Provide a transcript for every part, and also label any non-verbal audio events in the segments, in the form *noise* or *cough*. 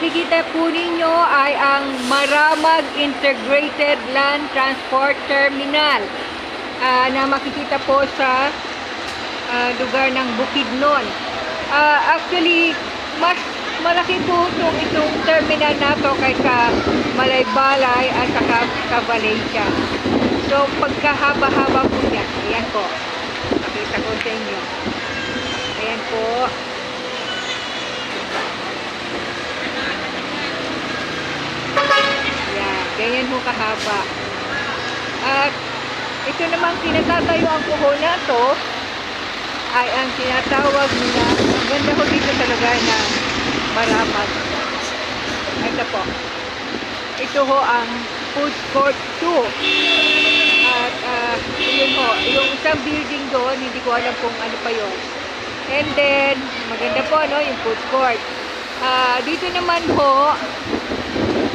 Nakikita po ninyo ay ang Maramag Integrated Land Transport Terminal ah, na makikita po sa ah, lugar ng Bukidnon. Ah, actually, mas malaki po itong, itong terminal na to kaysa Malaybalay at saka sa Valencia. So, pagkahaba-haba po niya. Ayan po. Pakita ko sa inyo. Ayan po. Yan, ganyan ho kahaba. At ito namang kinatatayuan ko ho na to ay ang tinatawag nila, ang ganda ho dito sa lugar na Maramag. Ito po. Ito ho ang food court 2. At ah, yun ho, yung isang building doon, hindi ko alam kung ano pa yun. And then, maganda po, no, yung food court. Ah, dito naman ho,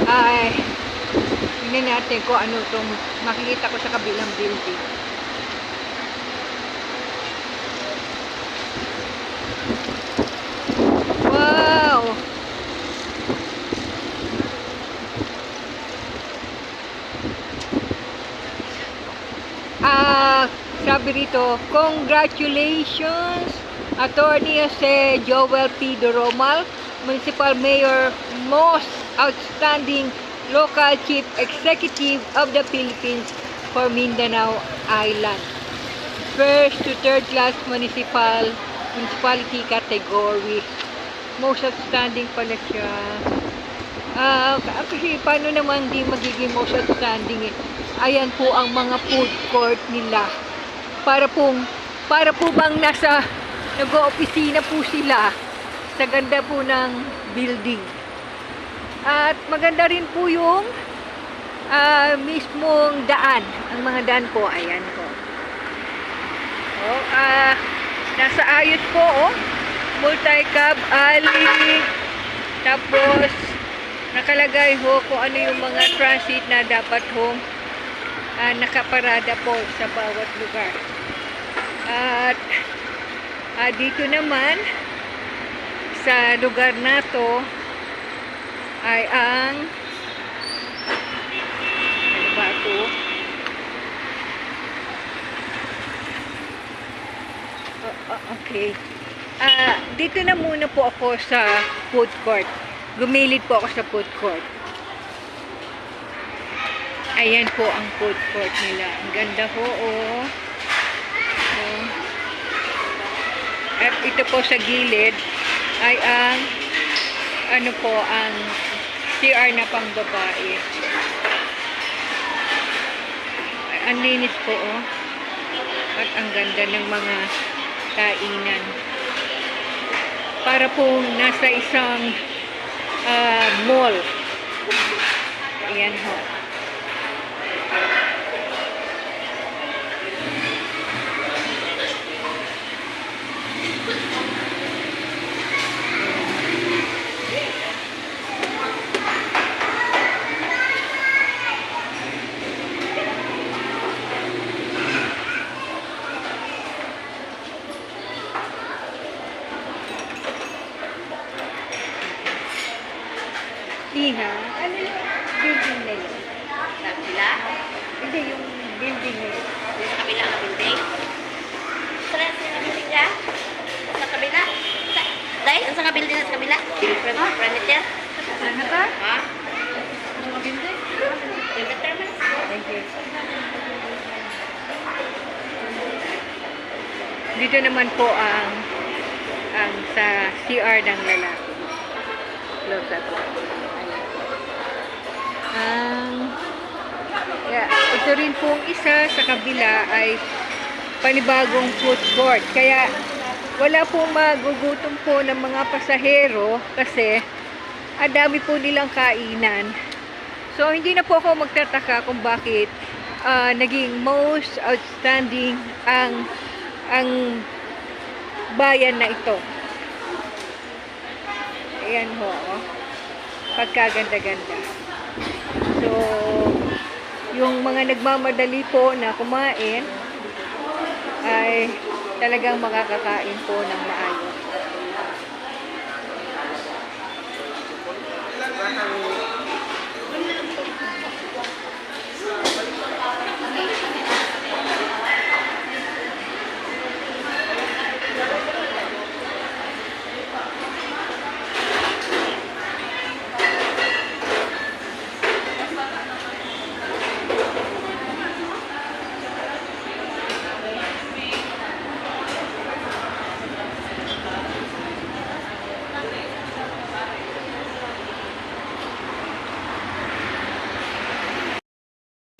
ay, tingnan natin kung ano itong makikita ko sa kabilang building. Wow! Ah, sabi rito, congratulations, Attorney Jose Joel P. Doromal, Municipal Mayor, most outstanding local chief executive of the Philippines for Mindanao Island. First to third class municipal municipality category. Most outstanding pala siya. Ah, actually, paano naman di magiging most outstanding eh? Ayan po ang mga food court nila. Para pong, para po bang nasa, nag-opisina po sila sa ganda po ng building. At maganda rin po yung ah, mismong daan. Ang mga daan po, ayan po. Oh, ah, nasa ayos po, oh. Multi-cab alley. Tapos, nakalagay ho kung ano yung mga transit na dapat ho ah, nakaparada po sa bawat lugar. At ah, dito naman sa lugar na to ay ang ano ba ito? O- o- okay. Ah, dito na muna po ako sa food court. Gumilid po ako sa food court. Ayan po ang food court nila. Ang ganda po, oh. oh. At ito po sa gilid ay ang ano po, ang CR na pang babae. Ang linis po, oh. At ang ganda ng mga kainan. Para pong nasa isang ah, mall. Ayan ho. Iha, ano yung building na yun? Sa kabila? Hindi, yung building na yun. Yung sa kabila ng building? Sa sa building ka? Sa kabila? Sa, dahil, ang sa building na sa kabila? From furniture? Ano ka? Ha? Mga building? Yung determine? Thank you. Dito naman po ang ang sa CR ng lalaki. Close up. Ang yeah, ito rin pong isa sa kabila ay panibagong food court. Kaya wala pong magugutom po ng mga pasahero kasi ang dami po nilang kainan. So, hindi na po ako magtataka kung bakit ah, naging most outstanding ang ang bayan na ito. Ayan ho. oh. Pagkaganda-ganda. So, yung mga nagmamadali po na kumain ay talagang makakakain po ng maayos.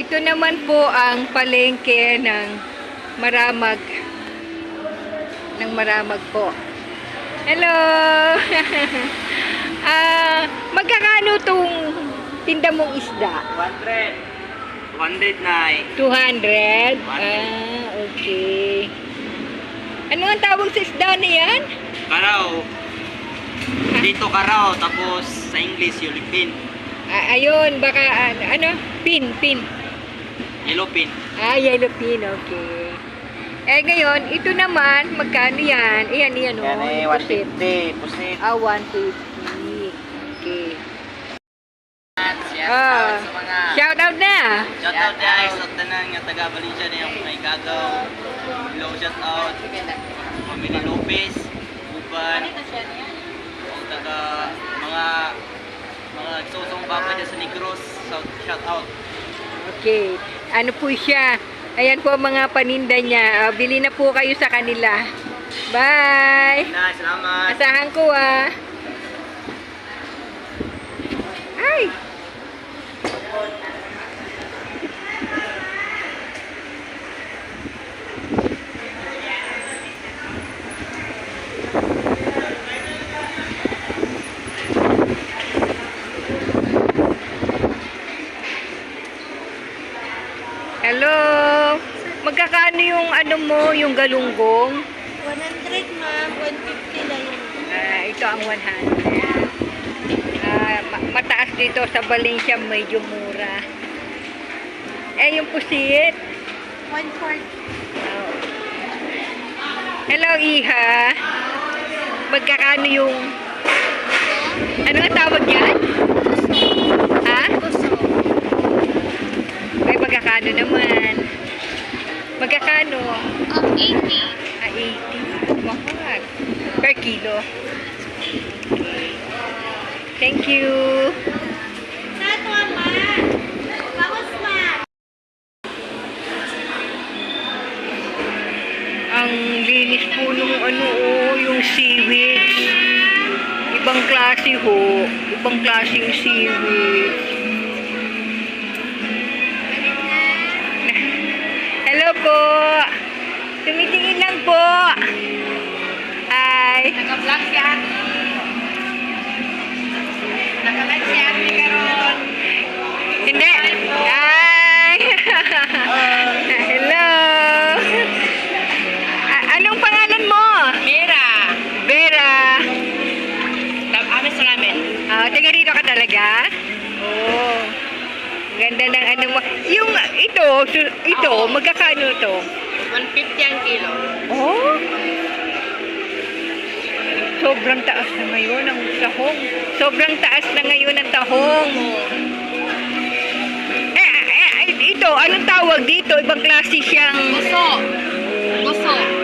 Ito naman po ang palengke ng Maramag. Ng Maramag po. Hello! *laughs* Ah, magkakano tong tinda mong isda? 100. 100 na eh. 200? Ah, okay. Ano ang tawag sa isda na yan? Karaw. Dito karaw, tapos sa English yulipin. Ah, ayun, baka ah, ano? Pin, pin. Yellow pin. Ah, yellow pin, okay. Eh ngayon, ito naman, magkano yan? Iyan, iyan, oh. Yan eh, yung pusit. 150. Pusit. Ah, 150. Okay. Ah, shout out na! Shout out guys sa tanan nga taga Valencia na yung may gagaw. Hello, shout out. Family Lopez, Uban, o taga mga mga susong baka dyan sa Negros. Shout out. Okay. Ano po siya? Ayan po ang mga paninda niya. Ah, bili na po kayo sa kanila. Bye! Na, salamat. Asahan ko ah. Ay! Hello! Magkakano yung ano mo, yung galunggong? 100 ma'am, 150 lang yun. Ah, ito ang 100. Ah, ma- mataas dito sa Valencia, medyo mura. Eh, yung pusit. 140. Oh. Hello, Iha. Magkakano yung... Ano ang tawag yan? Ha? Gusto. Ay, magkakano naman. Magkakano? Um, 80. Ah, 80. Mahal. Per kilo. Thank you. Ang linis po nung ano oh, yung seaweed. Ibang klase ho. Ibang klase yung seaweed. Ito, su- ito, magkakano to? 150 ang kilo. Oh. Sobrang taas na ngayon ang tahong. Sobrang taas na ngayon ang tahong. Eh, eh, eh, ito, anong tawag dito? Ibang klase siyang... Gusto. Gusto.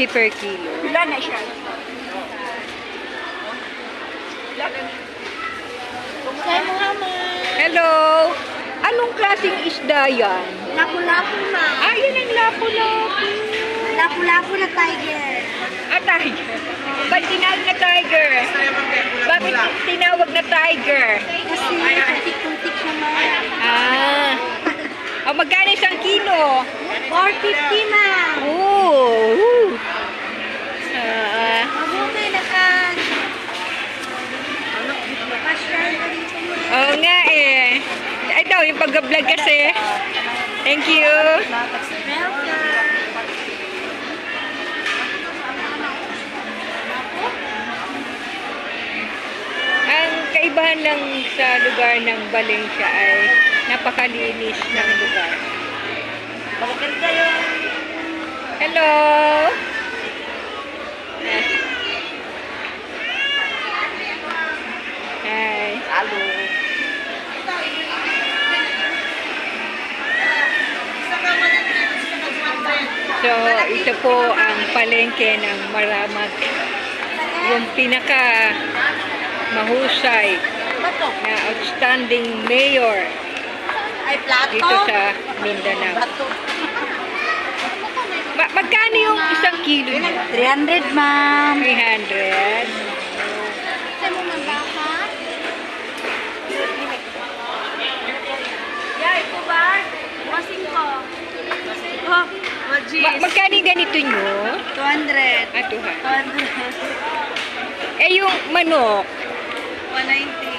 350 per kilo. Wala na siya. Mo nga ma. Hello! Anong klaseng isda yan? Lapu-lapu ma. Ah, yan ang lapu-lapu. Lapu-lapu na tiger. Ah, tiger. Ba't tinawag na tiger? Bakit tinawag na tiger? Kasi kuntik-kuntik siya ma. Ah. Oh, *laughs* magkano isang kilo? 450 ma. Oh. woo. Ah. Mabuti na ka. Naka-share ka dito ma. Oo nga eh. Ito, yung pag-vlog kasi. Thank you. Ang kaibahan lang sa lugar ng Valencia ay napakalinis ng lugar. Maganda yung Hello! Hi. Halo. So, ito po ang palengke ng Maramag yung pinaka mahusay na outstanding mayor dito sa Mindanao. Ma- magkano yung isang kilo niya? 300, ma'am. 300. Sa mo man baka? Yeah, ito ba? Masing ko. Oh. Ma- magkano ganito nyo? 200. Ah, 200. 200. Eh, yung manok, 190.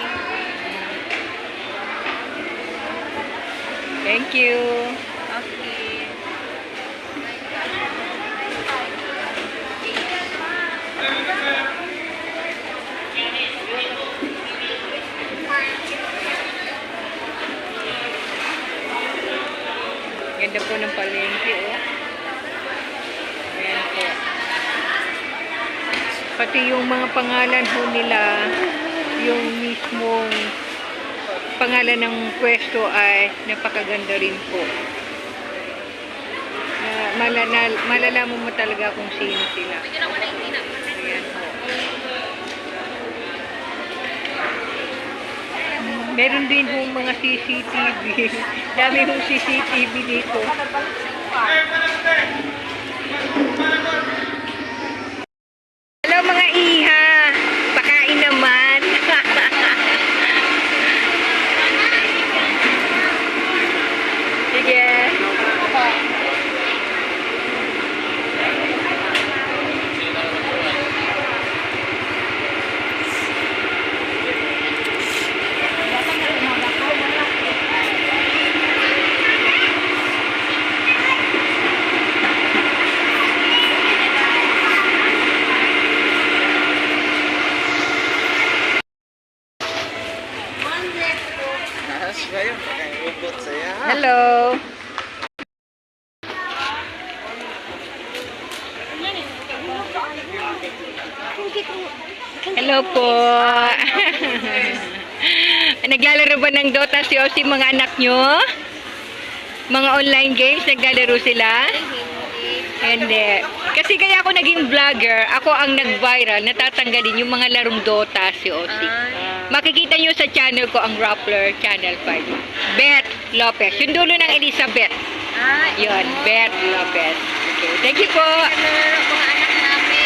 thank you. Okay. Ganda po ng palengke, oh. Ayan po. Pati yung mga pangalan ho nila, yung mismong pangalan ng pwesto ay napakaganda rin po. Na malala, malalaman mo talaga kung sino sila. Ayan po. Meron din hong mga CCTV. Dami hong CCTV dito. Hello mga iha. Pakain naman. Sige. Nahas kayo, pagkaibot saya. Hello. Hello po. Naglalaro ba ng Dota si Osi mga anak nyo? Mga online games, naglalaro sila? Hindi. Kasi kaya ako naging vlogger, ako ang nag-viral, natatanggalin yung mga larong Dota si Osi. Makikita nyo sa channel ko ang Rappler Channel 5. Beth Lopez. Yung dulo ng Elizabeth. Ah, Yun, Beth Lopez. Okay, thank you po.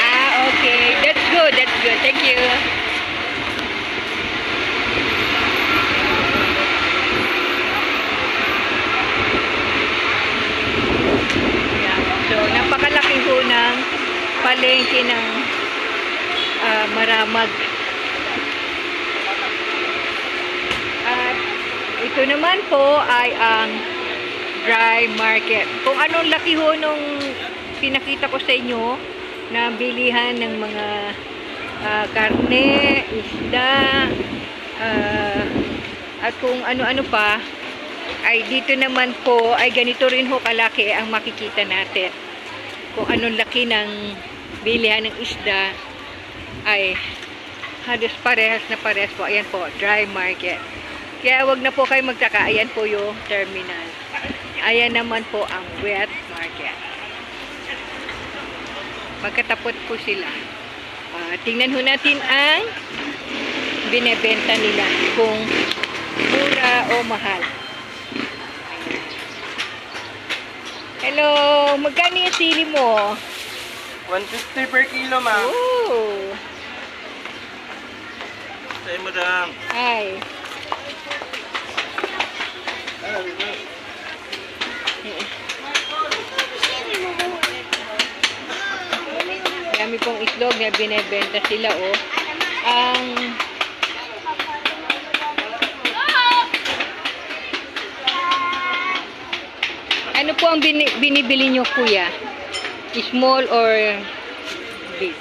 Ah, okay. That's good, that's good. Thank you. Yan. So, napakalaki ho ng palengke ng ah, maramag. At ito naman po ay ang dry market. Kung anong laki ho nung pinakita ko sa inyo na bilihan ng mga ah, karne, isda, ah, at kung ano-ano pa, ay dito naman po ay ganito rin ho kalaki ang makikita natin. Kung anong laki ng bilihan ng isda ay halos parehas na parehas po. Ayan po, dry market. Kaya wag na po kayo magtaka. Ayan po yung terminal. Ayan naman po ang wet market. Magkatapot po sila. Ah, tingnan ho natin ang binebenta nila kung mura o mahal. Hello, magkano yung sili mo? 150 per kilo, ma'am. Oh, Sa'yo mo lang. hi. Dami pong itlog na binebenta sila, oh. Ang Ano po ang bini- binibili nyo, kuya? Small or big?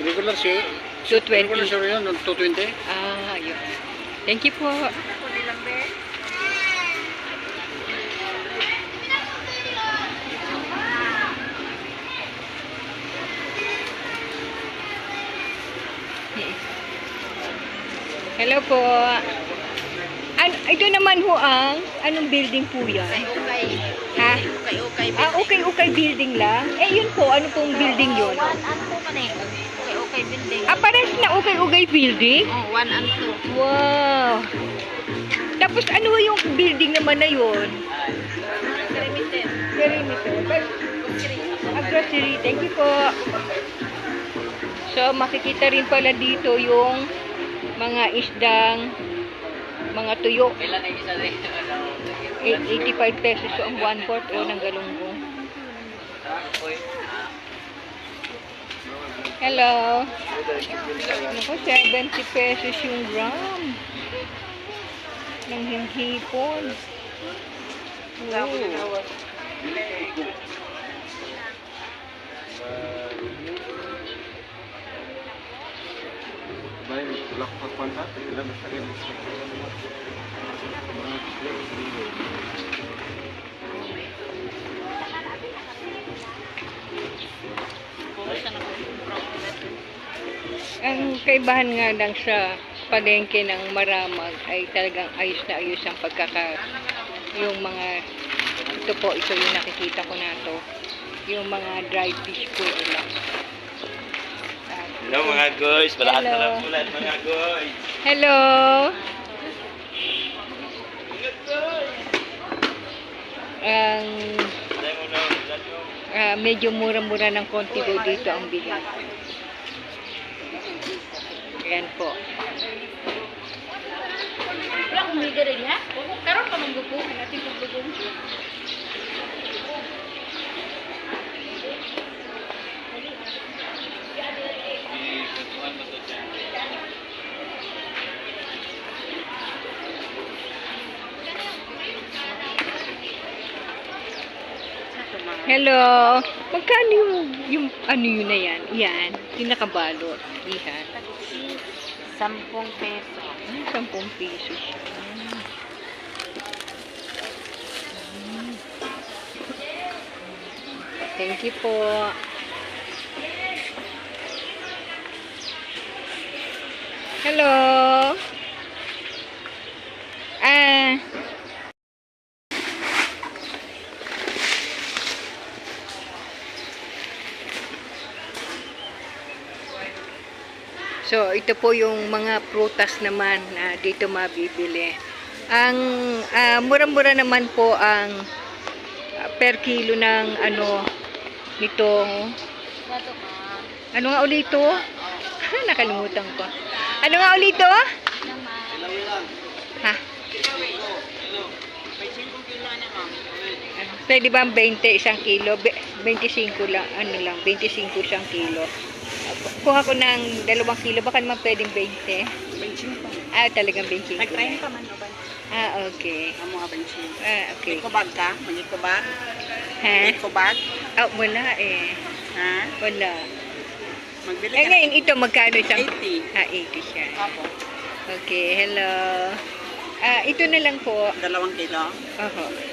Regular siya. 220. Regular siya yun, 220. Ah, yun. Thank you po. Hello po. An ito naman ho ang anong building po yan? Ukay. Ha? Ah, okay, okay building lang. Eh, yun po, ano pong building yun? Ano po ka na eh? Ukay, ukay ukay building. Ah, parehas na ukay-ukay building? Oh, one and two. Wow! Tapos ano yung building naman na yun? Limited. Perimeter. Ah, grocery. Thank you po. So, makikita rin pala dito yung mga isdang mga tuyo. Kailan ay isa rin? Eh, 85 pesos so ang 1 fourth o ng galunggong. Hello. Naku, 70 pesos yung gram. Ng hinghipon. Wow. Ang kaibahan nga lang sa palengke ng maramag ay talagang ayos na ayos ang pagkaka yung mga ito po ito yung nakikita ko na to yung mga dried fish po nila Hello mga guys, malahat Hello. na lang ulan mga guys. hello ang mo. ah, medyo mura-mura ng konti dito ang bigas yan po Wala kong higa rin ha? Karoon pa mong gupo. Natin pag gupo. Hello. Magkano yung, yung ano yun na yan? Yan. Pinakabalot. Ihan. Sampung peso. Ay, 10 piso siya. Mm. Thank you po. Hello. Ah. So, ito po yung mga prutas naman na dito mabibili. Ang ah, mura-mura naman po ang ah, per kilo ng ano nito. Bato ka. Ano nga ulit ito? *laughs* Nakalimutan ko. Ano nga ulit ito? Naman. Ha? Pwede ba ang 20 isang kilo? Be- 25 lang, ano lang, 25 isang kilo. Kuha ko ng dalawang kilo, baka naman pwedeng 20. Ah, talagang 25. Nag-train pa man o ba? Ah, okay. Amo nga bensin. Ah, okay. bag ka? May bag? Ha? bag? Ah, wala eh. Ha? Wala. Magbili Eh, ngayon ito, magkano siyang? 80. Ah, 80 siya. Apo. Okay, hello. Ah, ito na lang po. Dalawang kilo. Oho.